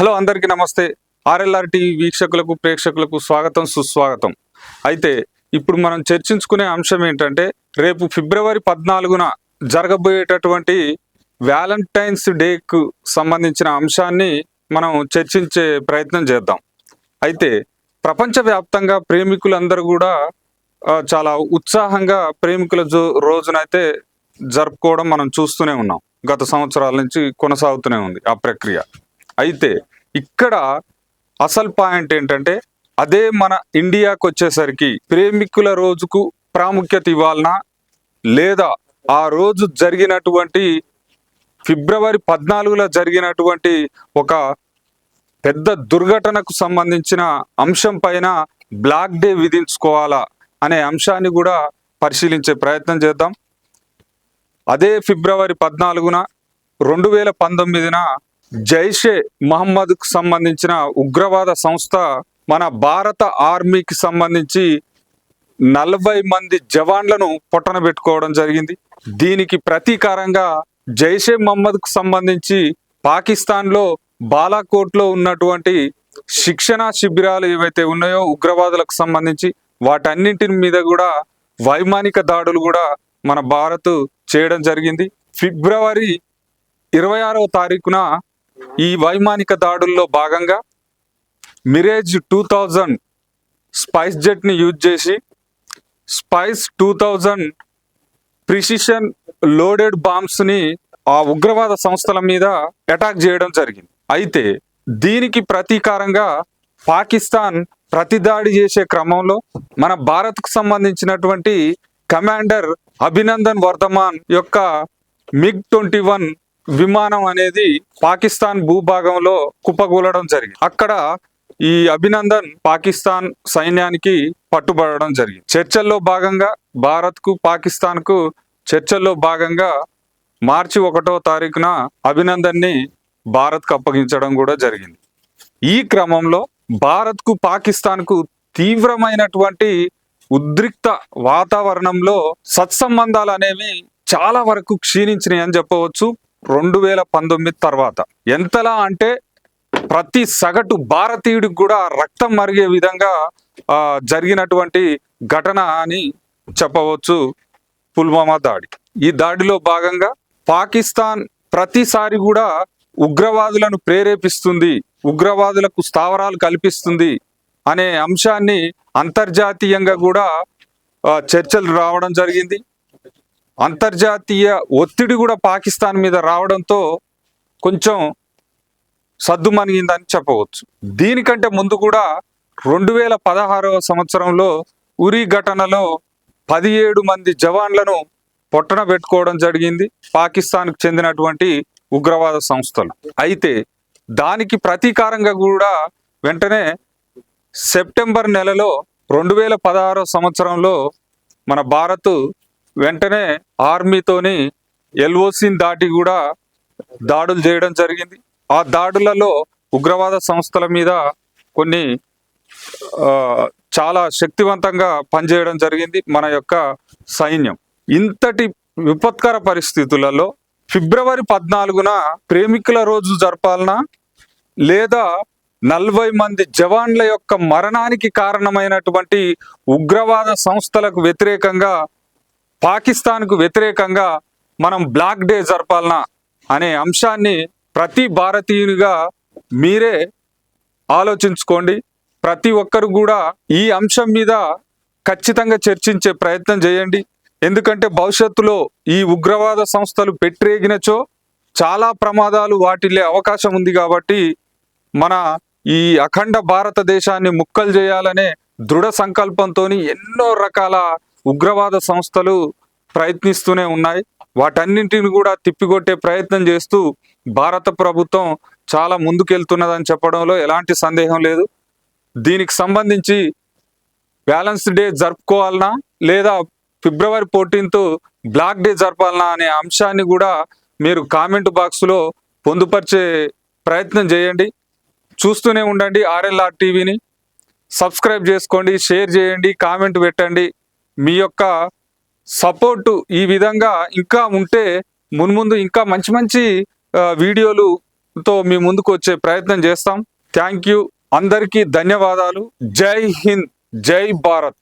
Hello అందరికీ నమస్తే. RLR TV వీక్షకులకు ప్రేక్షకులకు స్వాగతం సుస్వాగతం. అయితే ఇప్పుడు మనం చర్చించుకునే అంశం ఏంటంటే రేపు ఫిబ్రవరి పద్నాలుగున జరగబోయేటటువంటి వ్యాలంటైన్స్ డేకు సంబంధించిన అంశాన్ని మనం చర్చించే ప్రయత్నం చేద్దాం. అయితే ప్రపంచవ్యాప్తంగా ప్రేమికులందరూ కూడా చాలా ఉత్సాహంగా ప్రేమికుల జో రోజునైతే జరుపుకోవడం మనం చూస్తూనే ఉన్నాం. గత సంవత్సరాల నుంచి కొనసాగుతూనే ఉంది ఆ ప్రక్రియ. అయితే ఇక్కడ అసలు పాయింట్ ఏంటంటే అదే మన ఇండియాకు వచ్చేసరికి ప్రేమికుల రోజుకు ప్రాముఖ్యత ఇవ్వాలనా? లేదా ఆ రోజు జరిగినటువంటి ఫిబ్రవరి పద్నాలుగులో జరిగినటువంటి ఒక పెద్ద దుర్ఘటనకు సంబంధించిన అంశం పైన బ్లాక్ డే విధించుకోవాలా అనే అంశాన్ని కూడా పరిశీలించే ప్రయత్నం చేద్దాం. అదే ఫిబ్రవరి పద్నాలుగున రెండు వేల పంతొమ్మిదిన జైషే మహమ్మద్కు సంబంధించిన ఉగ్రవాద సంస్థ మన భారత ఆర్మీకి సంబంధించి నలభై మంది జవాన్లను పొట్టన పెట్టుకోవడం జరిగింది. దీనికి ప్రతీకారంగా జైషే మహమ్మద్కు సంబంధించి పాకిస్తాన్లో బాలాకోట్లో ఉన్నటువంటి శిక్షణ శిబిరాలు ఏవైతే ఉన్నాయో ఉగ్రవాదులకు సంబంధించి వాటన్నింటి మీద కూడా వైమానిక దాడులు కూడా మన భారత్ చేయడం జరిగింది. ఫిబ్రవరి ఇరవై ఆరవ తారీఖున ఈ వైమానిక దాడుల్లో భాగంగా మిరేజ్ టూ థౌజండ్ స్పైస్ జెట్ని యూజ్ చేసి spice two thousand precision loaded బాంబ్స్ని ఆ ఉగ్రవాద సంస్థల మీద అటాక్ చేయడం జరిగింది. అయితే దీనికి ప్రతీకారంగా పాకిస్తాన్ ప్రతిదాడి చేసే క్రమంలో మన భారత్కు సంబంధించినటువంటి కమాండర్ అభినందన్ వర్ధమాన్ యొక్క మిగ్ ట్వంటీ వన్ విమానం అనేది పాకిస్తాన్ భూభాగంలో కుప్పగూలడం జరిగింది. అక్కడ ఈ అభినందన్ పాకిస్తాన్ సైన్యానికి పట్టుబడడం జరిగింది. చర్చల్లో భాగంగా భారత్కు పాకిస్తాన్కు చర్చల్లో భాగంగా మార్చి ఒకటో తారీఖున అభినందన్ని భారత్కు అప్పగించడం కూడా జరిగింది. ఈ క్రమంలో భారత్కు పాకిస్తాన్కు తీవ్రమైనటువంటి ఉద్రిక్త వాతావరణంలో సత్సంబంధాలు అనేవి చాలా వరకు క్షీణించినాయి అని చెప్పవచ్చు. రెండు వేల పంతొమ్మిది తర్వాత. ఎంతలా అంటే ప్రతి సగటు భారతీయుడికి కూడా రక్తం మరిగే విధంగా జరిగినటువంటి ఘటన అని చెప్పవచ్చు పుల్వామా దాడి. ఈ దాడిలో భాగంగా పాకిస్తాన్ ప్రతిసారి కూడా ఉగ్రవాదులను ప్రేరేపిస్తుంది ఉగ్రవాదులకు స్థావరాలు కల్పిస్తుంది అనే అంశాన్ని అంతర్జాతీయంగా కూడా చర్చలు రావడం జరిగింది. అంతర్జాతీయ ఒత్తిడి కూడా పాకిస్తాన్ మీద రావడంతో కొంచెం సద్దుమణిగిందని చెప్పవచ్చు. దీనికంటే ముందు కూడా రెండు వేల పదహారవ సంవత్సరంలో ఉరి ఘటనలో పదిహేడు మంది జవాన్లను పొట్టన పెట్టుకోవడం జరిగింది. పాకిస్తాన్కు చెందినటువంటి ఉగ్రవాద సంస్థలు. అయితే దానికి ప్రతీకారంగా కూడా వెంటనే సెప్టెంబర్ నెలలో రెండు వేల పదహారవ సంవత్సరంలో మన భారత్ వెంటనే ఆర్మీతోని ఎల్ఓసిని దాటి కూడా దాడులు చేయడం జరిగింది. ఆ దాడులలో ఉగ్రవాద సంస్థల మీద కొన్ని చాలా శక్తివంతంగా పనిచేయడం జరిగింది మన యొక్క సైన్యం. ఇంతటి విపత్కర పరిస్థితులలో ఫిబ్రవరి పద్నాలుగున ప్రేమికుల రోజు జరపాలనా? లేదా నలభై మంది జవాన్ల యొక్క మరణానికి కారణమైనటువంటి ఉగ్రవాద సంస్థలకు వ్యతిరేకంగా పాకిస్తాన్కు వ్యతిరేకంగా మనం బ్లాక్ డే జరపాలనా అనే అంశాన్ని ప్రతి భారతీయునిగా మీరే ఆలోచించుకోండి. ప్రతి ఒక్కరు కూడా ఈ అంశం మీద ఖచ్చితంగా చర్చించే ప్రయత్నం చేయండి. ఎందుకంటే భవిష్యత్తులో ఈ ఉగ్రవాద సంస్థలు పెట్టిరేగినచో చాలా ప్రమాదాలు వాటిల్లే అవకాశం ఉంది కాబట్టి మన ఈ అఖండ భారతదేశాన్ని ముక్కలు చేయాలనే దృఢ సంకల్పంతో ఎన్నో రకాల ఉగ్రవాద సంస్థలు ప్రయత్నిస్తూనే ఉన్నాయి. వాటన్నింటిని కూడా తిప్పికొట్టే ప్రయత్నం చేస్తూ భారత ప్రభుత్వం చాలా ముందుకెళ్తున్నదని చెప్పడంలో ఎలాంటి సందేహం లేదు. దీనికి సంబంధించి బ్యాలెన్స్ డే జరుపుకోవాలనా లేదా ఫిబ్రవరి ఫోర్టీన్త్ బ్లాక్ డే జరపాలనా అనే అంశాన్ని కూడా మీరు కామెంట్ బాక్స్లో పొందుపరిచే ప్రయత్నం చేయండి. చూస్తూనే ఉండండి ఆర్ఎల్ఆర్ టీవీని. సబ్స్క్రైబ్ చేసుకోండి షేర్ చేయండి కామెంట్ పెట్టండి. మీ యొక్క సపోర్టు ఈ విధంగా ఇంకా ఉంటే మున్ముందు ఇంకా మంచి మంచి వీడియోలుతో మీ ముందుకు వచ్చే ప్రయత్నం చేస్తాం. థ్యాంక్ యూ అందరికీ ధన్యవాదాలు. జై హింద్. జై భారత్.